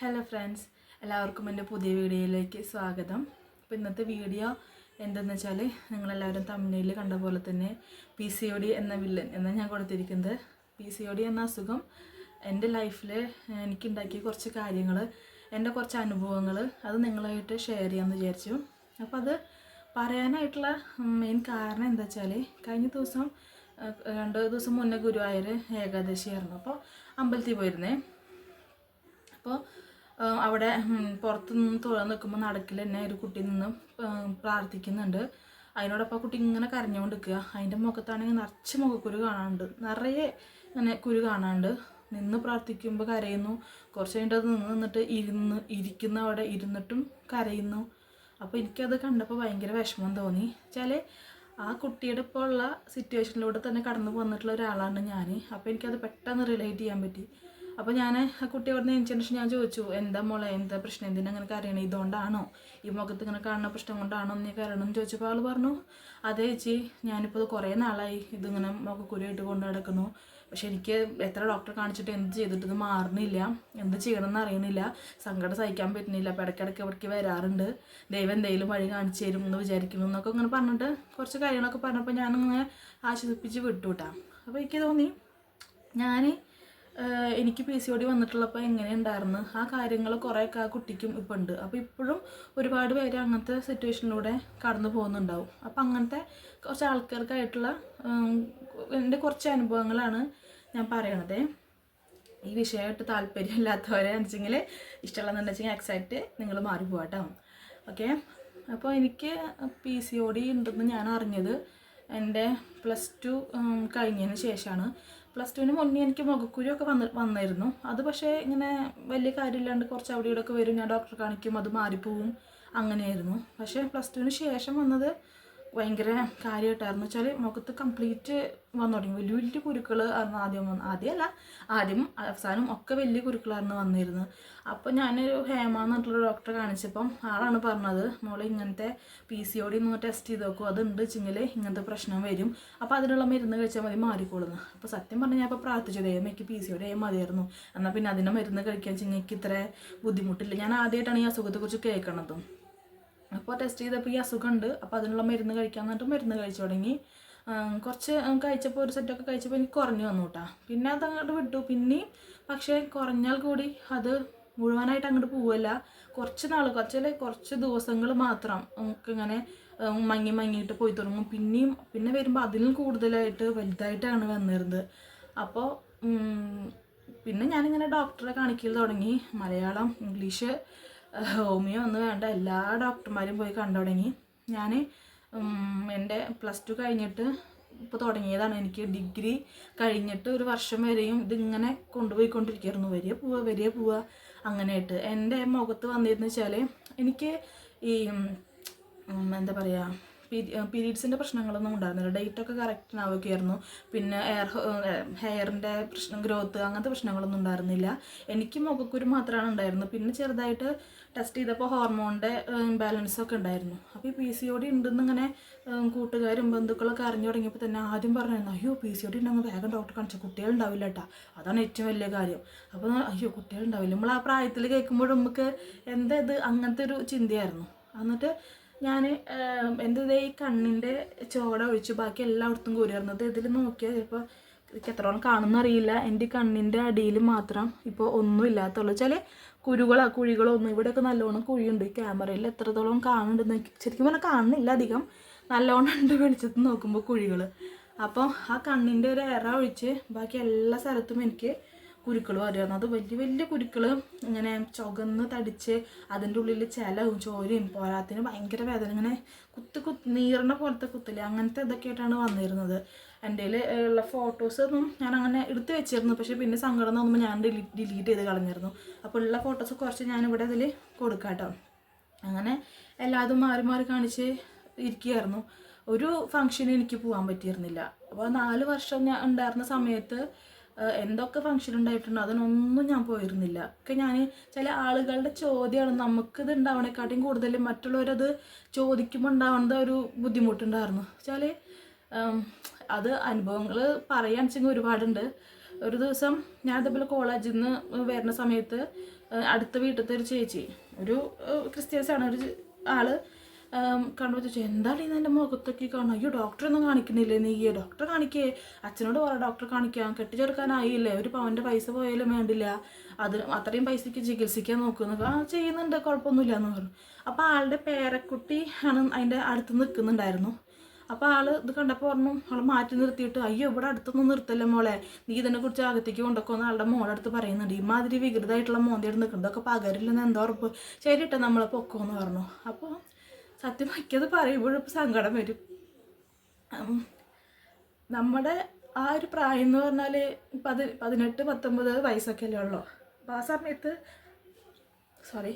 Hello friends എല്ലാവർക്കും എന്റെ പുതിയ വീഡിയോയിലേക്ക് സ്വാഗതം. അപ്പോൾ ഇന്നത്തെ വീഡിയോ എന്തെന്ന് വെച്ചാൽ നിങ്ങളെല്ലാവരും തമിഴ്നയിൽ കണ്ട പോലെ തന്നെ പി സി ഒ ഡി എന്ന വില്ലൻ എന്നാണ് ഞാൻ കൊടുത്തിരിക്കുന്നത്. പി സി ഒ ഡി എന്ന അസുഖം എന്റെ ലൈഫിൽ എനിക്കുണ്ടാക്കിയ കുറച്ച് കാര്യങ്ങൾ എന്റെ കുറച്ച് അനുഭവങ്ങൾ അത് നിങ്ങളായിട്ട് ഷെയർ ചെയ്യാമെന്ന് വിചാരിച്ചു. അപ്പോൾ അത് പറയാനായിട്ടുള്ള മെയിൻ കാരണം എന്താ വെച്ചാൽ കഴിഞ്ഞ ദിവസം രണ്ട് ദിവസം മുന്നേ ഗുരുവായൂർ ഏകാദശിയായിരുന്നു. അപ്പോൾ അമ്പലത്തിൽ പോയിരുന്നേ. അപ്പോൾ അവിടെ പുറത്ത് നിന്ന് തുഴ നിൽക്കുമ്പോൾ നടക്കിൽ തന്നെ ഒരു കുട്ടി നിന്ന് പ്രാർത്ഥിക്കുന്നുണ്ട്. അതിനോടൊപ്പം ആ കുട്ടി ഇങ്ങനെ കരഞ്ഞുകൊണ്ട് നിൽക്കുക അതിന്റെ മുഖത്താണെങ്കിൽ നിറച്ച് മുഖക്കുരു കാണാനുണ്ട്. നിറയെ ഇങ്ങനെ കുരു കാണാനുണ്ട്. നിന്ന് പ്രാർത്ഥിക്കുമ്പോൾ കരയുന്നു. കുറച്ച് കഴിഞ്ഞിട്ട് അത് നിന്ന് നിന്നിട്ട് ഇരുന്ന് ഇരിക്കുന്ന അവിടെ ഇരുന്നിട്ടും കരയുന്നു. അപ്പോൾ എനിക്കത് കണ്ടപ്പോൾ ഭയങ്കര വിഷമം തോന്നി. വെച്ചാൽ ആ കുട്ടിയുടെ ഇപ്പോൾ ഉള്ള സിറ്റുവേഷനിലൂടെ തന്നെ കടന്നു പോന്നിട്ടുള്ള ഒരാളാണ് ഞാൻ. അപ്പോൾ എനിക്കത് പെട്ടെന്ന് റിലേറ്റ് ചെയ്യാൻ പറ്റി. അപ്പോൾ ഞാൻ ആ കുട്ടി അവിടെ നിന്ന് ശേഷം ഞാൻ ചോദിച്ചു എന്താ മോളെ എന്താ പ്രശ്നം? എന്തിനാ അങ്ങനെ കരയണേ? ഇതുകൊണ്ടാണോ? ഈ മുഖത്ത് ഇങ്ങനെ കാണുന്ന പ്രശ്നം കൊണ്ടാണോ നീ കരയണം എന്ന് ചോദിച്ചപ്പോൾ ആൾ പറഞ്ഞു അതെ ചേച്ചി ഞാനിപ്പോൾ കുറേ നാളായി ഇതിങ്ങനെ മുഖക്കുരുമായിട്ട് കൊണ്ട് നടക്കുന്നു. പക്ഷെ എനിക്ക് എത്ര ഡോക്ടറെ കാണിച്ചിട്ട് എന്ത് ചെയ്തിട്ട് ഇത് മാറുന്നില്ല എന്ത് ചെയ്യണമെന്ന് അറിയുന്നില്ല സങ്കടം സഹിക്കാൻ പറ്റുന്നില്ല. അപ്പം ഇടയ്ക്കിടയ്ക്ക് ഇവിടേക്ക് വരാറുണ്ട്. ദൈവം എന്തെങ്കിലും വഴി കാണിച്ചു തരും എന്ന് വിചാരിക്കുന്നു എന്നൊക്കെ ഇങ്ങനെ പറഞ്ഞിട്ട് കുറച്ച് കാര്യങ്ങളൊക്കെ പറഞ്ഞപ്പോൾ ഞാനിങ്ങനെ ആശ്വസിപ്പിച്ച് വിട്ടു വിട്ടുവിട്ടാം അപ്പോൾ എനിക്ക് തോന്നി ഞാൻ എനിക്ക് പി സി ഒ ഡി വന്നിട്ടുള്ളപ്പോൾ എങ്ങനെ ഉണ്ടായിരുന്നു ആ കാര്യങ്ങൾ കുറേയൊക്കെ ആ കുട്ടിക്കും ഇപ്പം ഉണ്ട്. അപ്പോൾ ഇപ്പോഴും ഒരുപാട് പേര് അങ്ങനത്തെ സിറ്റുവേഷനിലൂടെ കടന്നു പോകുന്നുണ്ടാവും. അപ്പോൾ അങ്ങനത്തെ കുറച്ച് ആൾക്കാർക്കായിട്ടുള്ള എന്റെ കുറച്ച് അനുഭവങ്ങളാണ് ഞാൻ പറയണത്. ഈ വിഷയമായിട്ട് താല്പര്യമില്ലാത്തവരെ വെച്ചെങ്കിൽ ഇഷ്ടമുള്ളതെന്നുണ്ടെങ്കിൽ എക്സൈറ്റ് നിങ്ങൾ മാറി പോകട്ടോ ഓക്കെ അപ്പോൾ എനിക്ക് പി സി ഒ ഡി ഉണ്ടെന്ന് ഞാൻ അറിഞ്ഞത് എന്റെ പ്ലസ് ടു കഴിഞ്ഞതിന് ശേഷമാണ്. പ്ലസ് ടുവിന് മുന്നേ എനിക്ക് മുഖക്കുരുവൊക്കെ വന്ന് വന്നായിരുന്നു അത് പക്ഷേ ഇങ്ങനെ വലിയ കാര്യമില്ലാണ്ട് കുറച്ച് അവിടെ ഇവിടെ ഒക്കെ വരും ഞാൻ ഡോക്ടറെ കാണിക്കും അത് മാറിപ്പോവും അങ്ങനെയായിരുന്നു. പക്ഷേ പ്ലസ് ടുവിന് ശേഷം വന്നത് ഭയങ്കര കാര്യമായിട്ടായിരുന്നു. വെച്ചാൽ മുഖത്ത് കംപ്ലീറ്റ് വന്നു തുടങ്ങി. വലിയ വലിയ കുരുക്കൾ ആയിരുന്നു ആദ്യം വന്ന്. ആദ്യമല്ല ആദ്യം അവസാനം ഒക്കെ വലിയ കുരുക്കളായിരുന്നു വന്നിരുന്നത്. അപ്പോൾ ഞാനൊരു ഹേമ എന്ന് പറഞ്ഞിട്ടുള്ള ഡോക്ടറെ കാണിച്ചപ്പം ആളാണ് പറഞ്ഞത് മോളെ ഇങ്ങനത്തെ പി സി ഒ ഡി ഒന്ന് ടെസ്റ്റ് ചെയ്ത് നോക്കും. അതുണ്ട് വെച്ചെങ്കിൽ ഇങ്ങനത്തെ പ്രശ്നം വരും. അപ്പോൾ അതിനുള്ള മരുന്ന് കഴിച്ചാൽ മതി മാറിക്കോളുന്നു. അപ്പോൾ സത്യം പറഞ്ഞാൽ ഞാൻ ഇപ്പോൾ പ്രാർത്ഥിച്ചു ദൈവം എനിക്ക് പി സി ഒ ഡി ആയി മതിയായിരുന്നു. എന്നാൽ പിന്നെ അതിന്റെ മരുന്ന് കഴിക്കാൻ വെച്ചെങ്കിൽ എനിക്ക് ഇത്ര ബുദ്ധിമുട്ടില്ല. ഞാൻ ആദ്യമായിട്ടാണ് ഈ അസുഖത്തെക്കുറിച്ച് കേൾക്കണതും. അപ്പോൾ ടെസ്റ്റ് ചെയ്തപ്പോൾ ഈ അസുഖമുണ്ട് അപ്പോൾ അതിനുള്ള മരുന്ന് കഴിക്കാൻ എന്നിട്ട് മരുന്ന് കഴിച്ചു തുടങ്ങി. കുറച്ച് കഴിച്ചപ്പോൾ ഒരു സെറ്റൊക്കെ കഴിച്ചപ്പോൾ എനിക്ക് കുറഞ്ഞു വന്നു കേട്ടോ പിന്നെ അത് അങ്ങോട്ട് വിട്ടു. പിന്നെയും പക്ഷേ കുറഞ്ഞാൽ കൂടി അത് മുഴുവനായിട്ട് അങ്ങോട്ട് പോവല്ല. കുറച്ച് നാൾ കുറച്ച് കുറച്ച് ദിവസങ്ങൾ മാത്രം നമുക്ക് ഇങ്ങനെ മങ്ങി മങ്ങിയിട്ട് പോയി തുടങ്ങും. പിന്നെയും പിന്നെ വരുമ്പോൾ അതിലും കൂടുതലായിട്ട് വലുതായിട്ടാണ് വന്നിരുന്നത്. അപ്പോൾ പിന്നെ ഞാനിങ്ങനെ ഡോക്ടറെ കാണിക്കൽ തുടങ്ങി. മലയാളം ഇംഗ്ലീഷ് ഹോമിയോ ഒന്നും വേണ്ട. എല്ലാ ഡോക്ടർമാരും പോയി കണ്ടു തുടങ്ങി ഞാൻ എന്റെ പ്ലസ് ടു കഴിഞ്ഞിട്ട് ഇപ്പോൾ തുടങ്ങിയതാണ്. എനിക്ക് ഡിഗ്രി കഴിഞ്ഞിട്ട് ഒരു വർഷം വരെയും ഇതിങ്ങനെ കൊണ്ടുപോയിക്കൊണ്ടിരിക്കുകയായിരുന്നു വരിക പോവുക വരിക പോവുക അങ്ങനെയായിട്ട്. എന്റെ മുഖത്ത് വന്നിരുന്നു വെച്ചാൽ എനിക്ക് ഈ എന്താ പറയുക പീരീഡ്സിന്റെ പ്രശ്നങ്ങളൊന്നും ഉണ്ടായിരുന്നില്ല. ഡേറ്റ് ഒക്കെ കറക്റ്റ് ആവുകയായിരുന്നു. പിന്നെ എയർ ഹെയറിന്റെ പ്രശ്നം ഗ്രോത്ത് അങ്ങനത്തെ പ്രശ്നങ്ങളൊന്നും ഉണ്ടായിരുന്നില്ല. എനിക്ക് മുഖക്കുരു മാത്രമാണ് ഉണ്ടായിരുന്നത്. പിന്നെ ചെറുതായിട്ട് ടെസ്റ്റ് ചെയ്തപ്പോൾ ഹോർമോണിന്റെ ഇംബാലൻസ് ഒക്കെ ഉണ്ടായിരുന്നു. അപ്പോൾ ഈ പി സി ഒ ഡി ഉണ്ടെന്ന് ഇങ്ങനെ കൂട്ടുകാരും ബന്ധുക്കളൊക്കെ അറിഞ്ഞു തുടങ്ങിയപ്പോൾ തന്നെ ആദ്യം പറഞ്ഞിരുന്നു അയ്യോ പി സി ഒ ഡി ഉണ്ടെങ്കിൽ വേഗം ഡോക്ടർ കാണിച്ചു. കുട്ടികളുണ്ടാവില്ല കേട്ടോ അതാണ് ഏറ്റവും വലിയ കാര്യം. അപ്പോൾ അയ്യോ കുട്ടികളുണ്ടാവില്ല നമ്മൾ ആ പ്രായത്തിൽ കേൾക്കുമ്പോഴും നമുക്ക് എന്താ ഇത് അങ്ങനത്തെ ഒരു ചിന്തയായിരുന്നു. എന്നിട്ട് ഞാൻ എന്റെ ഈ കണ്ണിന്റെ ചോട ഒഴിച്ച് ബാക്കി എല്ലായിടത്തും കൂരിയായിരുന്നത് ഇതിൽ നോക്കിയാൽ ചിലപ്പോൾ എനിക്ക് എത്രത്തോളം കാണുന്ന അറിയില്ല. എന്റെ കണ്ണിന്റെ അടിയിൽ മാത്രം ഇപ്പോൾ ഒന്നും ഇല്ലാത്തുള്ളൂ. ചില കുരുകളോ കുഴികളോ ഒന്നും ഇവിടെയൊക്കെ നല്ലോണം കുഴിയുണ്ട്. ഈ ക്യാമറയിൽ എത്രത്തോളം കാണുന്നുണ്ടെന്ന് ശരിക്കും പറഞ്ഞാൽ കാണുന്നില്ല അധികം. നല്ലോണം ഉണ്ട് വെളിച്ചത്ത് നോക്കുമ്പോൾ കുഴികൾ അപ്പോൾ ആ കണ്ണിന്റെ ഒരു എറ ഒഴിച്ച് ബാക്കി എല്ലാ സ്ഥലത്തും എനിക്ക് കുരുക്കൾ വരുമായിരുന്നു അത് വലിയ വലിയ കുരുക്കൾ ഇങ്ങനെ ചുകന്ന് തടിച്ച് അതിന്റെ ഉള്ളിൽ ചിലവും ചോരയും പോരാത്തിന് ഭയങ്കര വേദന. ഇങ്ങനെ കുത്ത് കുത്ത് നീറിന പോലത്തെ കുത്തില്ല അങ്ങനത്തെ ഇതൊക്കെ ആയിട്ടാണ് വന്നിരുന്നത്. എന്റെ ഉള്ള ഫോട്ടോസ് ഒന്നും ഞാൻ അങ്ങനെ എടുത്ത് വെച്ചിരുന്നു. പക്ഷേ പിന്നെ സങ്കടം തോന്നുമ്പോൾ ഞാൻ ഡിലീറ്റ് ഡിലീറ്റ് ചെയ്ത് കളഞ്ഞിരുന്നു. അപ്പോൾ ഉള്ള ഫോട്ടോസ് കുറച്ച് ഞാനിവിടെ അതിൽ കൊടുക്കാം കേട്ടോ അങ്ങനെ എല്ലാതും മാറി മാറി കാണിച്ച് ഇരിക്കുകയായിരുന്നു. ഒരു ഫംഗ്ഷന് എനിക്ക് പോകാൻ പറ്റിയിരുന്നില്ല. അപ്പോൾ നാല് വർഷം ഞാൻ ഉണ്ടായിരുന്ന സമയത്ത് എന്തൊക്കെ ഫംഗ്ഷൻ ഉണ്ടായിട്ടുണ്ടോ അതിനൊന്നും ഞാൻ പോയിരുന്നില്ല. ഒക്കെ ഞാൻ ചില ആളുകളുടെ ചോദ്യമാണ്. നമുക്കിത് ഉണ്ടാവണേക്കാട്ടിയും കൂടുതൽ മറ്റുള്ളവരത് ചോദിക്കുമ്പോൾ ഉണ്ടാവുന്നത് ഒരു ബുദ്ധിമുട്ടുണ്ടായിരുന്നു. വെച്ചാൽ അത് അനുഭവങ്ങൾ പറയാൻ വെച്ചെങ്കിൽ ഒരുപാടുണ്ട്. ഒരു ദിവസം ഞാൻ ഇതേപോലെ കോളേജിൽ നിന്ന് വരുന്ന സമയത്ത് അടുത്ത വീട്ടിലത്തെ ഒരു ചേച്ചി ഒരു ക്രിസ്ത്യൻസാണ്. ഒരു ആൾ കണ്ടു ചോദിച്ചു എന്താണ് ഇന്ന് എന്റെ മുഖത്തൊക്കെ കാണും അയ്യോ ഡോക്ടറൊന്നും കാണിക്കണില്ലേ നീ? ഡോക്ടറെ കാണിക്കേ. അച്ഛനോട് പറ ഡോക്ടറെ കാണിക്കാം. കെട്ടിച്ചെടുക്കാനായില്ലേ? ഒരു പവന്റെ പൈസ പോയാലും വേണ്ടില്ല. അത് അത്രയും പൈസയ്ക്ക് ചികിത്സിക്കാൻ നോക്കുന്നു. ആ ചെയ്യുന്നുണ്ട്. കുഴപ്പമൊന്നുമില്ല എന്ന് പറഞ്ഞു. അപ്പോൾ ആളുടെ പേരക്കുട്ടി ആണ് അതിന്റെ അടുത്ത് നിൽക്കുന്നുണ്ടായിരുന്നു. അപ്പോൾ ആൾ ഇത് കണ്ടപ്പോൾ പറഞ്ഞു ആൾ മാറ്റി നിർത്തിയിട്ട് അയ്യോ ഇവിടെ അടുത്തൊന്നും നിർത്തല്ലേ മോളെ. നീ ഇതിനെ കുറിച്ച് അകത്തേക്ക് കൊണ്ടൊക്കെ ആളുടെ മോളെ അടുത്ത് പറയുന്നുണ്ട്. ഇമാതിരി വികൃതമായിട്ടുള്ള മോന്തിയുടെ നിൽക്കുന്നുണ്ട്. അതൊക്കെ പകരില്ലെന്ന് എന്താ ഉറപ്പ്? ശരിട്ടെ നമ്മളെ പൊക്കോ എന്ന് പറഞ്ഞു. അപ്പോൾ സത്യം വയ്ക്കത് പറയുമ്പോഴും സങ്കടം വരും. നമ്മുടെ ആ ഒരു പ്രായം എന്ന് പറഞ്ഞാൽ പതി പതിനെട്ട് പത്തൊമ്പത് വയസ്സൊക്കെ അല്ലേ ഉള്ളൂ അപ്പോൾ ആ സമയത്ത് സോറി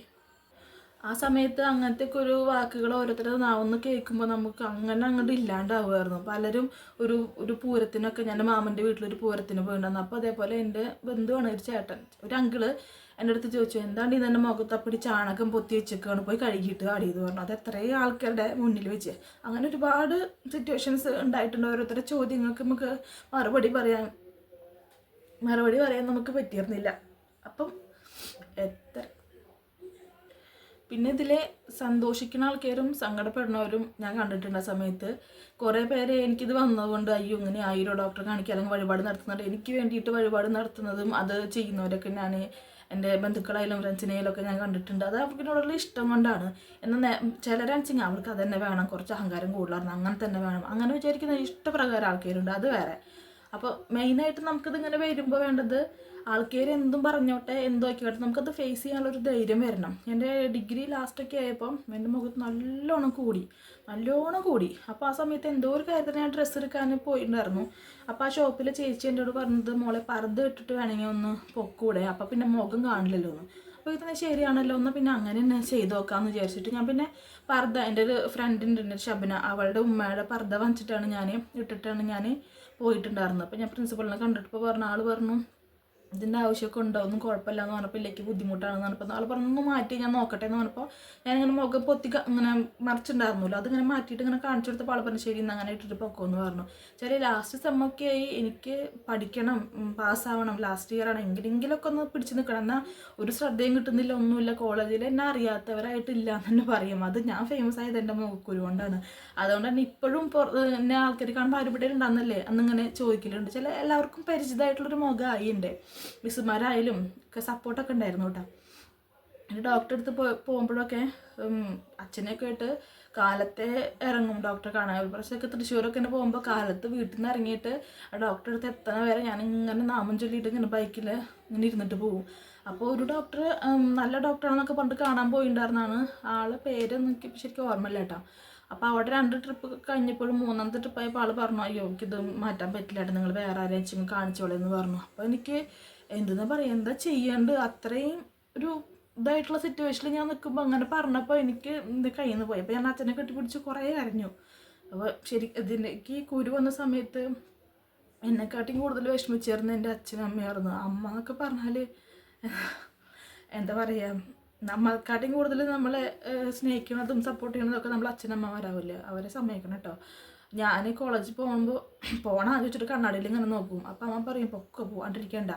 ആ സമയത്ത് അങ്ങനത്തെ ഒക്കെ ഒരു വാക്കുകൾ ഓരോരുത്തരുടെ നാവെന്ന് കേൾക്കുമ്പോൾ നമുക്ക് അങ്ങനെ അങ്ങോട്ട് ഇല്ലാണ്ടാവുമായിരുന്നു. പലരും ഒരു ഒരു പൂരത്തിനൊക്കെ ഞാൻ മാമന്റെ വീട്ടിലൊരു പൂരത്തിന് പോയിട്ടുണ്ടായിരുന്നു അപ്പോൾ അതേപോലെ എന്റെ ബന്ധുവാണ് ഒരു ചേട്ടൻ ഒരു അങ്കിൾ എന്റെ അടുത്ത് ചോദിച്ചു എന്താണ് ഇതെന്റെ മുഖത്തപ്പടി ചാണകം പൊത്തി വെച്ചേക്കാണ്? പോയി കഴുകിയിട്ട് ആടിയത് പറഞ്ഞു. അത് എത്രയും ആൾക്കാരുടെ മുന്നിൽ വെച്ച്. അങ്ങനെ ഒരുപാട് സിറ്റുവേഷൻസ് ഉണ്ടായിട്ടുണ്ട്. ഓരോരുത്തരുടെ ചോദ്യങ്ങൾക്ക് നമുക്ക് മറുപടി പറയാൻ മറുപടി പറയാൻ നമുക്ക് പറ്റിയിരുന്നില്ല. അപ്പം എത്ര പിന്നെ ഇതിലെ സന്തോഷിക്കുന്ന ആൾക്കാരും സങ്കടപ്പെടുന്നവരും ഞാൻ കണ്ടിട്ടുണ്ട് ആ സമയത്ത്. കുറേ പേര് എനിക്കിത് വന്നതുകൊണ്ട് അയ്യോ ഇങ്ങനെ ആയിരോ ഡോക്ടറെ കാണിക്കുക അല്ലെങ്കിൽ വഴിപാട് നടത്തുന്നുണ്ട്. എനിക്ക് വേണ്ടിയിട്ട് വഴിപാട് നടത്തുന്നതും അത് ചെയ്യുന്നവരൊക്കെ ഞാൻ എന്റെ ബന്ധുക്കളായാലും ഫ്രണ്ട്സിനായാലും ഒക്കെ ഞാൻ കണ്ടിട്ടുണ്ട്. അത് അവർക്കിനോടുള്ള ഇഷ്ടം കൊണ്ടാണ്. എന്നാൽ ചിലരാണെച്ചെങ്കിൽ അവർക്ക് അത് വേണം. കുറച്ച് അഹങ്കാരം കൂടുതലാണ് അങ്ങനെ തന്നെ വേണം. അങ്ങനെ വിചാരിക്കുന്ന ഇഷ്ടപ്രകാരം ആൾക്കാരുണ്ട്. അത് വേറെ. അപ്പോൾ മെയിനായിട്ട് നമുക്കിത് ഇങ്ങനെ വരുമ്പോൾ വേണ്ടത് ആൾക്കാർ എന്തും പറഞ്ഞോട്ടെ എന്തോ ആക്കിയോട്ടെ നമുക്കത് ഫേസ് ചെയ്യാനുള്ളൊരു ധൈര്യം വരണം. എന്റെ ഡിഗ്രി ലാസ്റ്റൊക്കെ ആയപ്പം എന്റെ മുഖത്ത് നല്ലോണം കൂടി നല്ലോണം കൂടി. അപ്പോൾ ആ സമയത്ത് എന്തോ ഒരു കാര്യത്തിന് ഞാൻ ഡ്രസ്സ് എടുക്കാൻ പോയിട്ടുണ്ടായിരുന്നു അപ്പോൾ ആ ഷോപ്പിലെ ചേച്ചി എന്നോട് പറഞ്ഞത് മോളെ പർദ്ദ ഇട്ടിട്ട് വേണമെങ്കിൽ ഒന്ന് പൊക്കൂടെ. അപ്പോൾ പിന്നെ മുഖം കാണില്ലല്ലോ എന്ന്. അപ്പോൾ ഇതിനെ ശരിയാണല്ലോ ഒന്ന് പിന്നെ അങ്ങനെ തന്നെ ചെയ്ത് നോക്കാമെന്ന് വിചാരിച്ചിട്ട് ഞാൻ പിന്നെ പർദ്ദ എന്റെ ഒരു ഫ്രണ്ടിന്റെ ഷബന. അവളുടെ ഉമ്മയുടെ പർദ്ദ വാങ്ങിച്ചിട്ടാണ് ഞാൻ ഇട്ടിട്ടാണ് ഞാൻ പോയിട്ടുണ്ടായിരുന്നത് അപ്പോൾ ഞാൻ പ്രിൻസിപ്പളിനെ കണ്ടിട്ട് പറഞ്ഞ ആൾ പറഞ്ഞു ഇതിന്റെ ആവശ്യമൊക്കെ ഉണ്ടോ? ഒന്നും കുഴപ്പമില്ല എന്ന് പറഞ്ഞപ്പോൾ ഇല്ലേക്ക് ബുദ്ധിമുട്ടാണെന്ന് പറഞ്ഞപ്പോൾ ആൾ പറഞ്ഞു ഒന്ന് മാറ്റി ഞാൻ നോക്കട്ടെ എന്ന് പറഞ്ഞപ്പോൾ ഞാനിങ്ങനെ മുഖം പൊത്തി ഇങ്ങനെ മറിച്ചിട്ടുണ്ടായിരുന്നല്ലോ. അതിങ്ങനെ മാറ്റിയിട്ട് ഇങ്ങനെ കാണിച്ചു കൊടുത്തപ്പോൾ ആൾ പറഞ്ഞു ശരി ഇന്ന് അങ്ങനെ ഇട്ടിട്ട് പൊക്കോന്ന് പറഞ്ഞു. ചെറിയ ലാസ്റ്റ് സെമ്മൊക്കെ ആയി എനിക്ക് പഠിക്കണം പാസ്സാവണം ലാസ്റ്റ് ഇയർ ആണ്. എങ്കിലെങ്കിലൊക്കെ ഒന്ന് പിടിച്ച് നിൽക്കണം എന്നാൽ ഒരു ശ്രദ്ധയും കിട്ടുന്നില്ല ഒന്നുമില്ല. കോളേജിൽ എന്നെ അറിയാത്തവരായിട്ടില്ല എന്ന് തന്നെ പറയും. അത് ഞാൻ ഫേമസ് ആയത് എന്റെ മുഖക്കുരു കൊണ്ടാണ്. അതുകൊണ്ട് തന്നെ ഇപ്പോഴും എന്നെ ആൾക്കാർ കാണുമ്പോൾ ആരുപടി ഉണ്ടാകുന്നല്ലേ അന്നിങ്ങനെ ചോദിക്കലുണ്ട്. ചില എല്ലാവർക്കും പരിചിതമായിട്ടുള്ളൊരു മുഖമായി എന്റെ മിസ്സുമാരായാലും ഒക്കെ സപ്പോർട്ടൊക്കെ ഉണ്ടായിരുന്നു കേട്ടോ. എന്റെ ഡോക്ടറെ അടുത്ത് പോ പോകുമ്പോഴൊക്കെ അച്ഛനെയൊക്കെ ആയിട്ട് കാലത്തെ ഇറങ്ങും ഡോക്ടറെ കാണാൻ. ഒരു പ്രാവശ്യമൊക്കെ തൃശ്ശൂരൊക്കെ ഇങ്ങനെ പോകുമ്പോൾ കാലത്ത് വീട്ടിൽ നിന്ന് ഇറങ്ങിയിട്ട് ആ ഡോക്ടറെ അടുത്ത് എത്തണ വരെ ഇങ്ങനെ നാമം ചൊല്ലിയിട്ട് ഇങ്ങനെ ബൈക്കിൽ ഇങ്ങനെ ഇരുന്നിട്ട് പോകും അപ്പോൾ ഒരു ഡോക്ടർ നല്ല ഡോക്ടറാണെന്നൊക്കെ പറഞ്ഞിട്ട് കാണാൻ പോയിട്ടുണ്ടായിരുന്നാണ് ആളെ പേര് എനിക്ക് ശരിക്കും ഓർമ്മയില്ല കേട്ടോ. അപ്പോൾ അവിടെ രണ്ട് ട്രിപ്പ് കഴിഞ്ഞപ്പോഴും മൂന്നാമത്തെ ട്രിപ്പ് ആയപ്പോൾ ആൾ പറഞ്ഞു അയ്യോ എനിക്കിത് മാറ്റാൻ പറ്റില്ലായിട്ട് നിങ്ങൾ വേറെ ആരെയും കാണിച്ചോളെ എന്ന് പറഞ്ഞു. അപ്പോൾ എനിക്ക് എന്തെന്ന് പറയുക എന്താ ചെയ്യേണ്ടത് അത്രയും ഒരു ഇതായിട്ടുള്ള സിറ്റുവേഷനിൽ ഞാൻ നിൽക്കുമ്പോൾ അങ്ങനെ പറഞ്ഞപ്പോൾ എനിക്ക് ഇത് കയ്യിൽ നിന്ന് പോയി. അപ്പോൾ ഞാൻ അച്ഛനെ കെട്ടിപ്പിടിച്ച് കുറേ കരഞ്ഞു. അപ്പോൾ ശരി ഇതിലേക്ക് കുരു വന്ന സമയത്ത് എന്നെക്കാട്ടിയും കൂടുതൽ വിഷമിച്ചിരുന്ന എന്റെ അച്ഛനും അമ്മയായിരുന്നു. അമ്മ എന്നൊക്കെ പറഞ്ഞാൽ എന്താ പറയുക നമ്മൾക്കാട്ടിയും കൂടുതൽ നമ്മളെ സ്നേഹിക്കുന്നതും സപ്പോർട്ട് ചെയ്യുന്നതൊക്കെ നമ്മൾ അച്ഛനമ്മമാരാവില്ലേ? അവരെ സമ്മതിക്കണം കേട്ടോ. ഞാൻ കോളേജിൽ പോകുമ്പോൾ പോകണം വെച്ചിട്ട് കണ്ണാടിയിൽ ഇങ്ങനെ നോക്കും. അപ്പം അമ്മ പറയും പൊക്കെ പോകാണ്ടിരിക്കണ്ട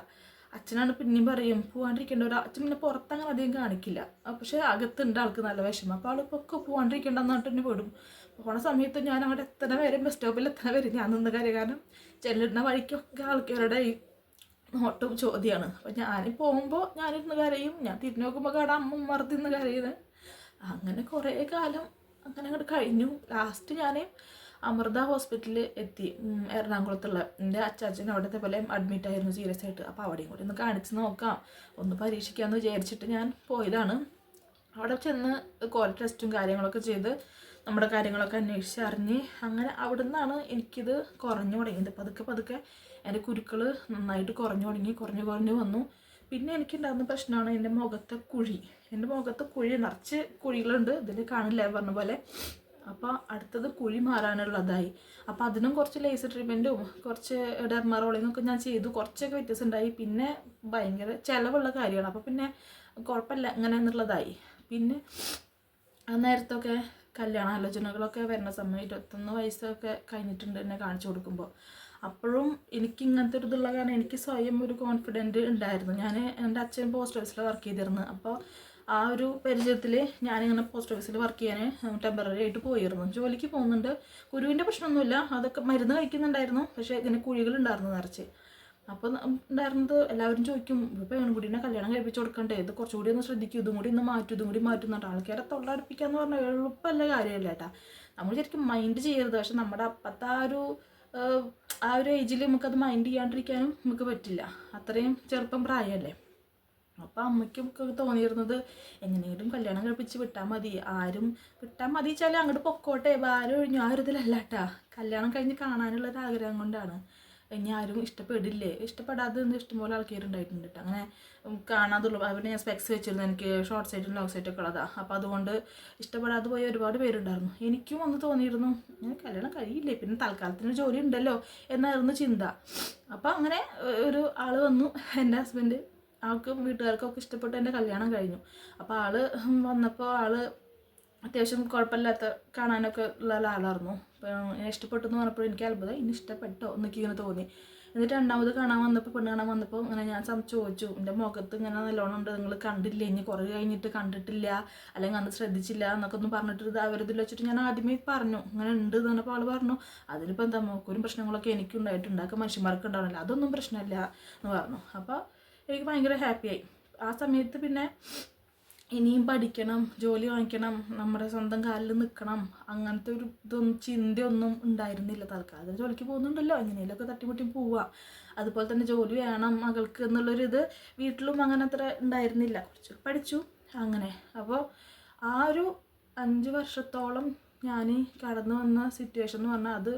അച്ഛനാണ് പിന്നെയും പറയും പോകാണ്ടിരിക്കേണ്ട ഒരു അച്ഛൻ പിന്നെ പുറത്തങ്ങനെ അധികം കാണിക്കില്ല. പക്ഷേ അകത്തുണ്ട് ആൾക്ക് നല്ല വിഷമം. അപ്പോൾ ആൾ പൊക്കെ പോകാണ്ടിരിക്കേണ്ടെന്ന് പറഞ്ഞിട്ട് തന്നെ വിടും. പോണ സമയത്ത് ഞാൻ അങ്ങോട്ട് എത്ര വരെ ബസ് സ്റ്റോപ്പിൽ എത്ര വരെ ഞാൻ നിന്ന് കാര്യം. കാരണം ചെല്ലുന്ന വഴിക്കൊക്കെ ആൾക്കാരുടെ നോട്ടും ചോദ്യമാണ് അപ്പം ഞാൻ പോകുമ്പോൾ ഞാനിരുന്ന് കരയും. ഞാൻ തിരിഞ്ഞു നോക്കുമ്പോൾ കാണാം അമ്മ മറുതിന്ന് കരയുന്നത് അങ്ങനെ കുറേ കാലം അങ്ങനെ അങ്ങോട്ട് കഴിഞ്ഞു. ലാസ്റ്റ് ഞാൻ അമൃത ഹോസ്പിറ്റലിൽ എത്തി. എറണാകുളത്തുള്ള എന്റെ അച്ചാച്ചൻ അവിടുത്തെ പോലെ അഡ്മിറ്റ് ആയിരുന്നു സീരിയസ് ആയിട്ട്. അപ്പോൾ അവിടെയും കൂടി ഒന്ന് കാണിച്ച് നോക്കാം. ഒന്ന് പരീക്ഷിക്കാമെന്ന് വിചാരിച്ചിട്ട് ഞാൻ പോയതാണ്. അവിടെ ചെന്ന് കുറേ ടെസ്റ്റും കാര്യങ്ങളൊക്കെ ചെയ്ത് നമ്മുടെ കാര്യങ്ങളൊക്കെ അന്വേഷിച്ച് അറിഞ്ഞ് അങ്ങനെ അവിടെ നിന്നാണ് എനിക്കിത് കുറഞ്ഞു തുടങ്ങിയത്. പതുക്കെ പതുക്കെ എന്റെ കുരുക്കൾ നന്നായിട്ട് കുറഞ്ഞു തുടങ്ങി കുറഞ്ഞു കുറഞ്ഞു വന്നു. പിന്നെ എനിക്കുണ്ടാകുന്ന പ്രശ്നമാണ് എന്റെ മുഖത്തെ കുഴി. എന്റെ മുഖത്തെ കുഴി നിറച്ച് കുഴികളുണ്ട്. ഇതിൽ കാണില്ല പറഞ്ഞ പോലെ. അപ്പോൾ അടുത്തത് കുഴി മാറാനുള്ളതായി. അപ്പോൾ അതിനും കുറച്ച് ലേസർ ട്രീറ്റ്മെന്റും കുറച്ച് ഡെർമറോളിങ്ങും ഒക്കെ ഞാൻ ചെയ്തു. കുറച്ചൊക്കെ വ്യത്യാസം ഉണ്ടായി പിന്നെ ഭയങ്കര ചിലവുള്ള കാര്യമാണ്. അപ്പോൾ പിന്നെ കുഴപ്പമില്ല അങ്ങനെ എന്നുള്ളതായി. പിന്നെ ആ നേരത്തൊക്കെ കല്യാണ ആലോചനകളൊക്കെ വരുന്ന സമയം ഇരുപത്തൊന്ന് വയസ്സൊക്കെ കഴിഞ്ഞിട്ടുണ്ട് എന്നെ കാണിച്ചു കൊടുക്കുമ്പോൾ. അപ്പോഴും എനിക്ക് ഇങ്ങനത്തെ ഒരു ഇതുള്ള കാരണം എനിക്ക് സ്വയം ഒരു കോൺഫിഡന്റ് ഉണ്ടായിരുന്നു. ഞാൻ എന്റെ അച്ഛൻ പോസ്റ്റ് ഓഫീസിൽ വർക്ക് ചെയ്തിരുന്നു. അപ്പോൾ ആ ഒരു പരിചയത്തിൽ ഞാനിങ്ങനെ പോസ്റ്റ് ഓഫീസിൽ വർക്ക് ചെയ്യാൻ ടെമ്പററി ആയിട്ട് പോയിരുന്നു. ജോലിക്ക് പോകുന്നുണ്ട്. കുരുവിന്റെ പ്രശ്നമൊന്നുമില്ല. അതൊക്കെ മരുന്ന് കഴിക്കുന്നുണ്ടായിരുന്നു. പക്ഷേ ഇതിന് കുഴികളുണ്ടായിരുന്നു നിറച്ച്. അപ്പോൾ ഉണ്ടായിരുന്നത് എല്ലാവരും ചോദിക്കും ഇപ്പോൾ പെൺകുട്ടീനെ കല്യാണം കഴിപ്പിച്ച് കൊടുക്കണ്ടേ? ഇത് കുറച്ചുകൂടി ഒന്ന് ശ്രദ്ധിക്കും. ഇതും കൂടി ഒന്ന് മാറ്റും ഇതും കൂടി മാറ്റുന്നുണ്ട് ആൾക്കാരെ തൊള്ളടുപ്പിക്കുക എന്ന് പറഞ്ഞാൽ എളുപ്പമല്ല കാര്യമല്ല കേട്ടാ. നമ്മൾ ശരിക്കും മൈൻഡ് ചെയ്യരുത്. പക്ഷെ നമ്മുടെ അപ്പത്തെ ആ ഒരു ആ ഒരു ഏജിൽ നമുക്കത് മൈൻഡ് ചെയ്യാണ്ടിരിക്കാനും നമുക്ക് പറ്റില്ല. അത്രയും ചെറുപ്പം പ്രായമല്ലേ? അപ്പം അമ്മയ്ക്കൊക്കെ തോന്നിയിരുന്നത് എങ്ങനെയെങ്കിലും കല്യാണം കഴിപ്പിച്ച് വിട്ടാൽ മതി. ആരും വിട്ടാൽ മതി വെച്ചാൽ അങ്ങോട്ട് പൊക്കോട്ടെ. ആരും ഒഴിഞ്ഞു ആ ഒരു ഇതിലല്ലാട്ടാ കല്യാണം കഴിഞ്ഞ് കാണാനുള്ള ആഗ്രഹം കൊണ്ടാണ്. ഇനി ആരും ഇഷ്ടപ്പെടില്ലേ? ഇഷ്ടപ്പെടാതെ നിന്ന് ഇഷ്ടംപോലെ ആൾക്കാരുണ്ടായിട്ടുണ്ട് അങ്ങനെ കാണാതുള്ളൂ. അവരുടെ ഞാൻ സ്പെക്സ് വെച്ചിരുന്നു. എനിക്ക് ഷോർട്ട് സൈറ്റും ലോങ് സൈറ്റും ഒക്കെ ഉള്ളതാ. അപ്പോൾ അതുകൊണ്ട് ഇഷ്ടപ്പെടാതെ പോയ ഒരുപാട് പേരുണ്ടായിരുന്നു. എനിക്കും ഒന്ന് തോന്നിയിരുന്നു ഞാൻ കല്യാണം കഴിയില്ലേ? പിന്നെ തൽക്കാലത്തിന് ജോലി ഉണ്ടല്ലോ? എന്നായിരുന്നു ചിന്ത. അപ്പോൾ അങ്ങനെ ഒരു ആൾ വന്നു. എന്റെ ഹസ്ബൻഡ് ആൾക്കും വീട്ടുകാർക്കൊക്കെ ഇഷ്ടപ്പെട്ട്. എന്റെ കല്യാണം കഴിഞ്ഞു. അപ്പോൾ ആൾ വന്നപ്പോൾ ആൾ അത്യാവശ്യം കുഴപ്പമില്ലാത്ത കാണാനൊക്കെ ഉള്ള ആളായിരുന്നു അപ്പോൾ ഇഷ്ടപ്പെട്ടു എന്ന് പറഞ്ഞപ്പോൾ എനിക്ക് അത്ഭുതം. ഇനി ഇഷ്ടപ്പെട്ടോ എന്നൊക്കെ ഇങ്ങനെ തോന്നി. എന്നിട്ട് രണ്ടാമത് കാണാൻ വന്നപ്പോൾ പെണ്ണ് കാണാൻ വന്നപ്പോൾ ഇങ്ങനെ ഞാൻ ചോദിച്ചു എന്റെ മുഖത്ത് ഇങ്ങനെ നല്ലോണം ഉണ്ട് നിങ്ങൾ കണ്ടില്ല? ഇനി കുറേ കഴിഞ്ഞിട്ട് കണ്ടിട്ടില്ല അല്ലെങ്കിൽ അന്ന് ശ്രദ്ധിച്ചില്ല എന്നൊക്കെ ഒന്ന് പറഞ്ഞിട്ട് അവരതിൽ വെച്ചിട്ട് ഞാൻ ആദ്യമേ പറഞ്ഞു. ഇങ്ങനെ ഉണ്ട് എന്ന് പറഞ്ഞപ്പോൾ ആൾ പറഞ്ഞു. അതിനിപ്പോൾ എന്താ മുഖക്കൊരു പ്രശ്നങ്ങളൊക്കെ എനിക്കുണ്ടായിട്ടുണ്ട് അതൊക്കെ മനുഷ്യന്മാർക്ക് ഉണ്ടാവില്ല അതൊന്നും പ്രശ്നമില്ല എന്ന് പറഞ്ഞു. അപ്പോൾ എനിക്ക് ഭയങ്കര ഹാപ്പിയായി. ആ സമയത്ത് പിന്നെ ഇനിയും പഠിക്കണം ജോലി വാങ്ങിക്കണം നമ്മുടെ സ്വന്തം കാലിൽ നിൽക്കണം അങ്ങനത്തെ ഒരു ഇതൊന്നും ചിന്തയൊന്നും ഉണ്ടായിരുന്നില്ല തൽക്കാലം. ജോലിക്ക് പോകുന്നുണ്ടല്ലോ എങ്ങനെയൊക്കെ തട്ടിമുട്ടി പോവാം. അതുപോലെ തന്നെ ജോലി വേണം മകൾക്ക് എന്നുള്ളൊരിത് വീട്ടിലും അങ്ങനെ അത്ര ഉണ്ടായിരുന്നില്ല. കുറച്ച് പഠിച്ചു അങ്ങനെ. അപ്പോൾ ആ ഒരു അഞ്ച് വർഷത്തോളം ഞാൻ കടന്നു വന്ന സിറ്റുവേഷൻ എന്ന് പറഞ്ഞാൽ അത്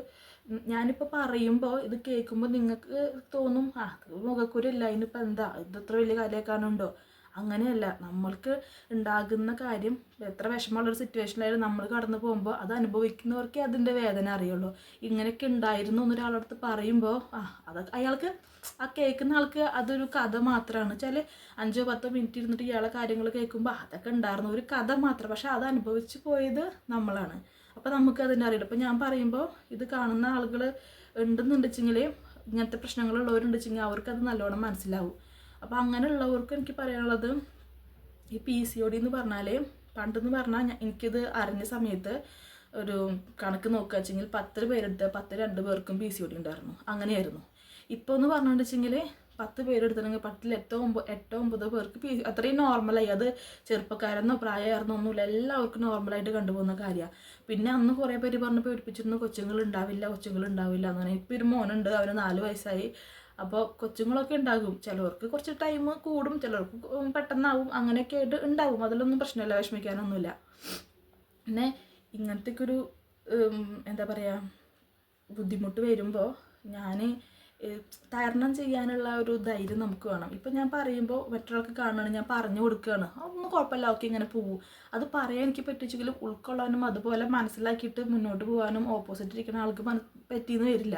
ഞാനിപ്പോൾ പറയുമ്പോൾ ഇത് കേൾക്കുമ്പോൾ നിങ്ങൾക്ക് തോന്നും ആ മുഖക്കുരില്ല അതിനിപ്പോൾ എന്താ? ഇത് ഇത്ര വലിയ കാര്യമാക്കാനുണ്ടോ? അങ്ങനെയല്ല. നമ്മൾക്ക് ഉണ്ടാകുന്ന കാര്യം എത്ര വിഷമമുള്ളൊരു സിറ്റുവേഷനിലായാലും നമ്മൾ കടന്നു പോകുമ്പോൾ അത് അനുഭവിക്കുന്നവർക്കേ അതിന്റെ വേദന അറിയുള്ളൂ. ഇങ്ങനെയൊക്കെ ഉണ്ടായിരുന്നു എന്നൊരാളടുത്ത് പറയുമ്പോൾ ആ അത് അയാൾക്ക് ആ കേൾക്കുന്ന ആൾക്ക് അതൊരു കഥ മാത്രമാണ് വെച്ചാൽ അഞ്ചോ പത്തോ മിനിറ്റ് ഇരുന്നിട്ട് ഇയാളെ കാര്യങ്ങൾ കേൾക്കുമ്പോൾ അതൊക്കെ ഉണ്ടായിരുന്നു. ഒരു കഥ മാത്രം. പക്ഷെ അത് അനുഭവിച്ച് പോയത് നമ്മളാണ്. അപ്പോൾ നമുക്ക് അതിന്റെ അറിയില്ല. അപ്പോൾ ഞാൻ പറയുമ്പോൾ ഇത് കാണുന്ന ആളുകൾ ഉണ്ടെന്നുണ്ടെച്ചെങ്കിൽ ഇങ്ങനത്തെ പ്രശ്നങ്ങളുള്ളവരുണ്ടെച്ചെങ്കിൽ അവർക്കത് നല്ലോണം മനസ്സിലാവും. അപ്പോൾ അങ്ങനെയുള്ളവർക്ക് എനിക്ക് പറയാനുള്ളത് ഈ പി സി ഒ ഡി എന്ന് പറഞ്ഞാൽ പണ്ടെന്ന് പറഞ്ഞാൽ എനിക്കിത് അറിഞ്ഞ സമയത്ത് ഒരു കണക്ക് നോക്കുക വെച്ചെങ്കിൽ പത്ത് പേരെടുത്ത് പത്ത് രണ്ട് പേർക്കും പി സി ഒ ഡി ഉണ്ടായിരുന്നു. അങ്ങനെയായിരുന്നു. ഇപ്പോൾ എന്ന് പറഞ്ഞിട്ടുണ്ടെച്ചെങ്കിൽ പത്ത് പേരെടുത്തിട്ടുണ്ടെങ്കിൽ പത്തിൽ എട്ടോ ഒമ്പത് എട്ടോ ഒമ്പതോ പേർക്ക് പി അത്രയും നോർമലായി അത് ചെറുപ്പക്കാരെന്നോ പ്രായമായിരുന്നോ ഒന്നുമില്ല. എല്ലാവർക്കും നോർമലായിട്ട് കണ്ടുപോകുന്ന കാര്യമാണ് പിന്നെ അന്ന് കുറേ പേര് പറഞ്ഞ് പേടിപ്പിച്ചിരുന്നു കൊച്ചുങ്ങൾ ഉണ്ടാവില്ല കൊച്ചുങ്ങൾ ഉണ്ടാവില്ല എന്ന് പറഞ്ഞാൽ ഇപ്പോൾ ഒരു മോനുണ്ട് അവന് നാല് വയസ്സായി. അപ്പോൾ കൊച്ചുങ്ങളൊക്കെ ഉണ്ടാകും. ചിലവർക്ക് കുറച്ച് ടൈം കൂടും ചിലവർക്ക് പെട്ടെന്നാവും. അങ്ങനെയൊക്കെ ആയിട്ട് ഉണ്ടാവും. അതിലൊന്നും പ്രശ്നമില്ല വിഷമിക്കാനൊന്നുമില്ല. പിന്നെ ഇങ്ങനത്തെ ഒരു എന്താ പറയുക ബുദ്ധിമുട്ട് വരുമ്പോൾ ഞാൻ തരണം ചെയ്യാനുള്ള ഒരു ധൈര്യം നമുക്ക് വേണം. ഇപ്പം ഞാൻ പറയുമ്പോൾ മറ്റൊരാൾക്ക് കാണുകയാണ് ഞാൻ പറഞ്ഞു കൊടുക്കുകയാണ്. ഒന്നും കുഴപ്പമില്ല ഓക്കെ ഇങ്ങനെ പോകും അത് പറയാൻ എനിക്ക് പറ്റിച്ചെങ്കിലും ഉൾക്കൊള്ളാനും അതുപോലെ മനസ്സിലാക്കിയിട്ട് മുന്നോട്ട് പോകാനും ഓപ്പോസിറ്റ് ഇരിക്കുന്ന ആൾക്ക് പറ്റിയെന്ന് വരില്ല.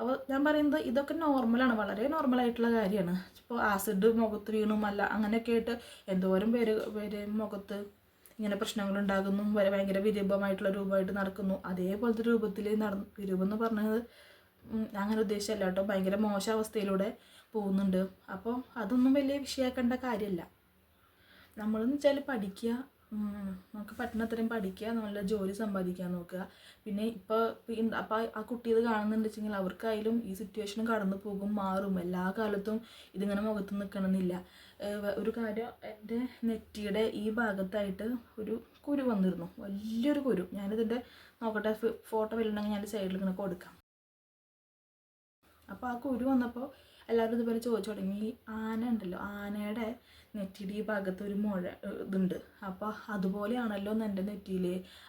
അപ്പോൾ ഞാൻ പറയുന്നത് ഇതൊക്കെ നോർമലാണ് വളരെ നോർമലായിട്ടുള്ള കാര്യമാണ്. ഇപ്പോൾ ആസിഡ് മുഖത്ത് വീണും അല്ല അങ്ങനെയൊക്കെ ആയിട്ട് എന്തോരം പേര് പേര് മുഖത്ത് ഇങ്ങനെ പ്രശ്നങ്ങൾ ഉണ്ടാകുന്നു. ഭയങ്കര വിരൂപമായിട്ടുള്ള രൂപമായിട്ട് നടക്കുന്നു. അതേപോലത്തെ രൂപത്തിൽ നടന്ന് വിരൂപം എന്ന് പറഞ്ഞത് അങ്ങനെ ഉദ്ദേശമല്ല കേട്ടോ. ഭയങ്കര മോശം അവസ്ഥയിലൂടെ പോകുന്നുണ്ട്. അപ്പോൾ അതൊന്നും വലിയ വിഷയമാക്കേണ്ട കാര്യമല്ല. നമ്മളെന്ന് വെച്ചാൽ പഠിക്കുക നമുക്ക് പറ്റുന്നത്രയും പഠിക്കുക നല്ല ജോലി സമ്പാദിക്കാൻ നോക്കുക. പിന്നെ ഇപ്പോൾ അപ്പോൾ ആ കുട്ടി ഇത് കാണുന്നുണ്ടെച്ചെങ്കിൽ അവർക്കായാലും ഈ സിറ്റുവേഷൻ കടന്നു പോകും മാറും. എല്ലാ കാലത്തും ഇതിങ്ങനെ മുഖത്ത് നിൽക്കണമെന്നില്ല ഒരു കാര്യം എന്റെ നെറ്റിയുടെ ഈ ഭാഗത്തായിട്ട് ഒരു കുരു വന്നിരുന്നു. വലിയൊരു കുരു. ഞാനിതിന്റെ നോക്കട്ടെ ഫോട്ടോ വരണമെങ്കിൽ ഞാൻ സൈഡിൽ ഇങ്ങനെ കൊടുക്കാം. അപ്പോൾ ആ കുരു വന്നപ്പോൾ എല്ലാവരും ഇതുപോലെ ചോദിച്ചു തുടങ്ങി. ആന ഉണ്ടല്ലോ ആനയുടെ നെറ്റിയുടെ ഈ ഭാഗത്ത് ഒരു മുഴ ഇതുണ്ട്. അപ്പോൾ അതുപോലെയാണല്ലോ എന്ന് എന്റെ നെറ്റിയിൽ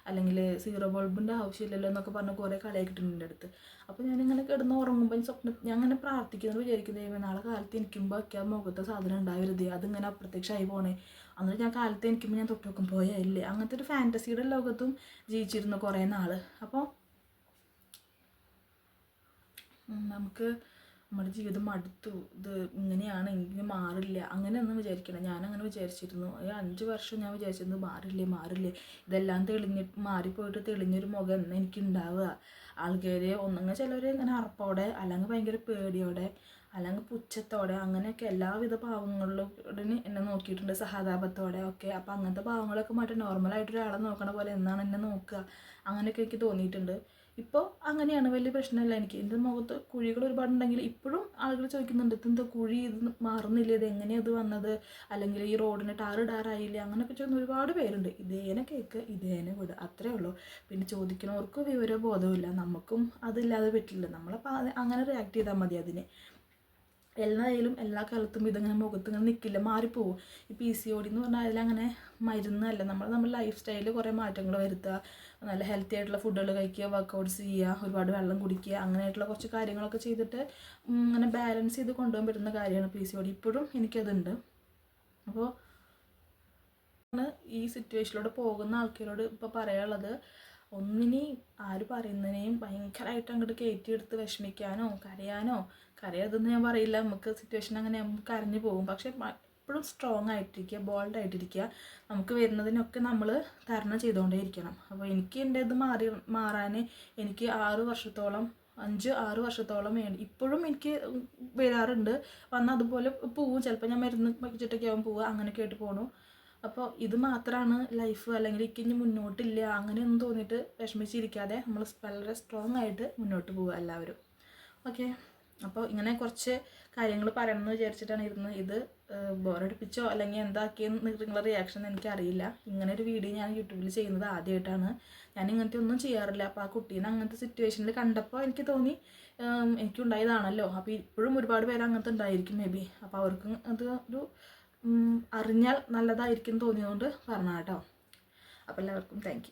അല്ലെങ്കിൽ സീറോ ബൾബിന്റെ ആവശ്യമില്ലല്ലോ എന്നൊക്കെ പറഞ്ഞ് കുറേ കളിയാക്കിയിട്ടുണ്ട് എന്റെ അടുത്ത്. അപ്പോൾ ഞാനിങ്ങനെ കിടന്ന് ഉറങ്ങുമ്പോൾ സ്വപ്നം ഞാൻ അങ്ങനെ പ്രാർത്ഥിക്കുന്നത് വിചാരിക്കുന്നത് ദൈവം നാളെ കാലത്ത് എനിക്കുമ്പോൾ ഒക്കെ ആ മുഖത്തെ സാധനം ഉണ്ടാവരുത്. അതിങ്ങനെ അപ്രത്യക്ഷമായി പോണേ. അന്ന് ഞാൻ കാലത്ത് എനിക്കുമ്പോൾ ഞാൻ തൊട്ട് നോക്കും പോയല്ലേ അങ്ങനത്തെ ഒരു ഫാന്റസിയുടെ ലോകത്തും ജീവിച്ചിരുന്നു കുറേ നാൾ അപ്പോൾ നമുക്ക് നമ്മുടെ ജീവിതം മടുത്തു ഇത് ഇങ്ങനെയാണ് ഇങ്ങനെ മാറില്ല. അങ്ങനെയൊന്നും വിചാരിക്കണം ഞാനങ്ങനെ വിചാരിച്ചിരുന്നു. ഒരു അഞ്ച് വർഷം ഞാൻ വിചാരിച്ചിരുന്നു മാറില്ലേ മാറില്ലേ. ഇതെല്ലാം തെളിഞ്ഞ് മാറിപ്പോയിട്ട് തെളിഞ്ഞൊരു മുഖം എന്ന് എനിക്ക് ഉണ്ടാവുക ആൾക്കാർ ഒന്നെങ്കിൽ ചിലർ ഇങ്ങനെ അറപ്പോടെ അല്ലെങ്കിൽ ഭയങ്കര പേടിയോടെ അല്ലെങ്കിൽ പുച്ഛത്തോടെ അങ്ങനെയൊക്കെ എല്ലാവിധ പാവങ്ങളിലും എന്നെ നോക്കിയിട്ടുണ്ട്. സഹതാപത്തോടെ ഒക്കെ. അപ്പോൾ അങ്ങനത്തെ പാവങ്ങളൊക്കെ മാറ്റി നോർമലായിട്ട് ഒരാളെ നോക്കണ പോലെ എന്നാണ് എന്നെ നോക്കുക. അങ്ങനെയൊക്കെ എനിക്ക് തോന്നിയിട്ടുണ്ട്. ഇപ്പോൾ അങ്ങനെയാണ് വലിയ പ്രശ്നമില്ല എനിക്ക്. എന്റെ മുഖത്ത് കുഴികൾ ഒരുപാടുണ്ടെങ്കിൽ ഇപ്പോഴും ആളുകൾ ചോദിക്കുന്നുണ്ട് ഇതെന്താ കുഴി? ഇത് മാറുന്നില്ല? ഇത് എങ്ങനെയാണ് ഇത് വന്നത്? അല്ലെങ്കിൽ ഈ റോഡിന് ടാർ ടാറായില്ല അങ്ങനെയൊക്കെ ചോദിക്കുന്ന ഒരുപാട് പേരുണ്ട്. ഇതേനെ കേക്ക് ഇതേനെ വിട്. അത്രേ ഉള്ളൂ. പിന്നെ ചോദിക്കുന്നവർക്ക് വിവര ബോധമില്ല നമുക്കും അതില്ലാതെ പറ്റില്ല. നമ്മളപ്പോൾ അങ്ങനെ റിയാക്ട് ചെയ്താൽ മതി അതിന്. എല്ലായാലും എല്ലാ കാലത്തും ഇതങ്ങനെ മുഖത്ത് ഇങ്ങനെ നിൽക്കില്ല മാറിപ്പോവും. ഈ പി സി ഒ എന്ന് പറഞ്ഞാൽ അതിലങ്ങനെ മരുന്നല്ല നമ്മൾ നമ്മുടെ ലൈഫ് സ്റ്റൈലിൽ കുറേ മാറ്റങ്ങൾ വരുത്തുക നല്ല ഹെൽത്തി ആയിട്ടുള്ള ഫുഡുകൾ കഴിക്കുക വർക്കൗട്ട്സ് ചെയ്യുക ഒരുപാട് വെള്ളം കുടിക്കുക അങ്ങനെയായിട്ടുള്ള കുറച്ച് കാര്യങ്ങളൊക്കെ ചെയ്തിട്ട് അങ്ങനെ ബാലൻസ് ചെയ്ത് കൊണ്ടുപോകാൻ പറ്റുന്ന കാര്യമാണ് പി സി ഒ ഇപ്പോഴും എനിക്കതുണ്ട്. അപ്പോൾ ഈ സിറ്റുവേഷനിലൂടെ പോകുന്ന ആൾക്കാരോട് ഇപ്പോൾ പറയാനുള്ളത് ഒന്നിനി ആര് പറയുന്നതിനെയും ഭയങ്കരമായിട്ട് അങ്ങോട്ട് കയറ്റിയെടുത്ത് വിഷമിക്കാനോ കരയാനോ കരയതെന്ന് ഞാൻ പറയില്ല. നമുക്ക് സിറ്റുവേഷൻ അങ്ങനെ നമുക്ക് അറിഞ്ഞു പോകും. പക്ഷെ എപ്പോഴും സ്ട്രോങ് ആയിട്ടിരിക്കുക ബോൾഡ് ആയിട്ടിരിക്കുക നമുക്ക് വരുന്നതിനൊക്കെ നമ്മൾ തരണം ചെയ്തുകൊണ്ടേ ഇരിക്കണം അപ്പോൾ എനിക്ക് എന്റെ ഇത് മാറി മാറാൻ എനിക്ക് ആറ് വർഷത്തോളം അഞ്ച് ആറ് വർഷത്തോളം ഇപ്പോഴും എനിക്ക് വരാറുണ്ട്. വന്നാൽ അതുപോലെ പോവും. ചിലപ്പോൾ ഞാൻ മരുന്ന് വെച്ചിട്ടൊക്കെ ആവും പോവുക. അങ്ങനെയൊക്കെ ആയിട്ട് പോണു. അപ്പോൾ ഇത് മാത്രമാണ് ലൈഫ് അല്ലെങ്കിൽ ഇക്കിഞ്ഞ് മുന്നോട്ടില്ല അങ്ങനെയൊന്നും തോന്നിയിട്ട് വിഷമിച്ചിരിക്കാതെ നമ്മൾ വളരെ സ്ട്രോങ് ആയിട്ട് മുന്നോട്ട് പോവുക എല്ലാവരും. ഓക്കെ അപ്പോൾ ഇങ്ങനെ കുറച്ച് കാര്യങ്ങൾ പറയണമെന്ന് വിചാരിച്ചിട്ടാണ് ഇരുന്ന് ഇത് ബോറടിപ്പിച്ചോ അല്ലെങ്കിൽ എന്താക്കിയെന്ന് നിങ്ങളുടെ റിയാക്ഷൻ എനിക്കറിയില്ല. ഇങ്ങനെ ഒരു വീഡിയോ ഞാൻ യൂട്യൂബിൽ ചെയ്യുന്നത് ആദ്യമായിട്ടാണ് ഞാൻ ഇങ്ങനത്തെ ഒന്നും ചെയ്യാറില്ല. അപ്പോൾ ആ കുട്ടീനെ അങ്ങനത്തെ സിറ്റുവേഷനിൽ കണ്ടപ്പോൾ എനിക്ക് തോന്നി എനിക്കുണ്ടായതാണല്ലോ. അപ്പോൾ ഇപ്പോഴും ഒരുപാട് പേര് അങ്ങനത്തെ ഉണ്ടായിരിക്കും മേ ബി അപ്പോൾ അവർക്കും അത് ഒരു അറിഞ്ഞാൽ നല്ലതായിരിക്കും തോന്നിയതുകൊണ്ട് പറഞ്ഞ കേട്ടോ. അപ്പോൾ എല്ലാവർക്കും താങ്ക്